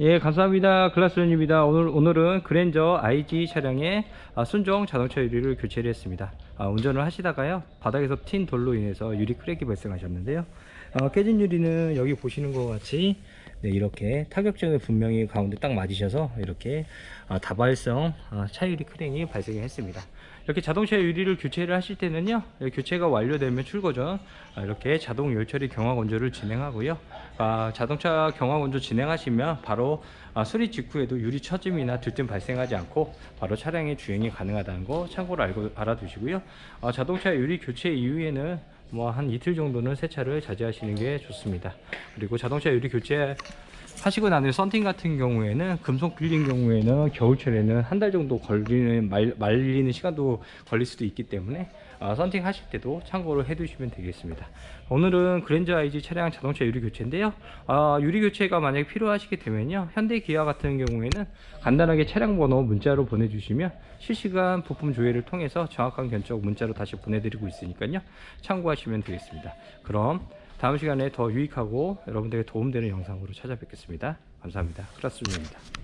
예, 감사합니다. 글라스론입니다. 오늘, 오늘은 그랜저 IG 차량의 아, 순정 자동차 유리를 교체를 했습니다. 아, 운전을 하시다가요, 바닥에서 튄 돌로 인해서 유리 크랙이 발생하셨는데요. 어, 깨진 유리는 여기 보시는 것 같이 네, 이렇게 타격점에 분명히 가운데 딱 맞으셔서 이렇게 아, 다발성 아, 차유리 크랙이 발생했습니다. 이렇게 자동차 유리를 교체를 하실 때는요, 예, 교체가 완료되면 출고 전 아, 이렇게 자동 열처리 경화 건조를 진행하고요. 아, 자동차 경화 건조 진행하시면 바로 아, 수리 직후에도 유리 처짐이나 들뜸 발생하지 않고 바로 차량의 주행이 가능하다는 거 참고로 알고 알아두시고요. 아, 자동차 유리 교체 이후에는 뭐 한 이틀 정도는 세차를 자제하시는 게 좋습니다. 그리고 자동차 유리 교체 하시고 나는 썬팅 같은 경우에는 금속 빌린 경우에는 겨울철에는 한 달 정도 걸리는 말, 말리는 시간도 걸릴 수도 있기 때문에 아, 썬팅 하실 때도 참고를 해두시면 되겠습니다. 오늘은 그랜저 IG 차량 자동차 유리 교체인데요. 아, 유리 교체가 만약에 필요하시게 되면요, 현대 기아 같은 경우에는 간단하게 차량 번호 문자로 보내주시면 실시간 부품 조회를 통해서 정확한 견적 문자로 다시 보내드리고 있으니까요, 참고하시면 되겠습니다. 그럼 다음 시간에 더 유익하고 여러분들에게 도움되는 영상으로 찾아뵙겠습니다. 감사합니다. 클라스룸입니다.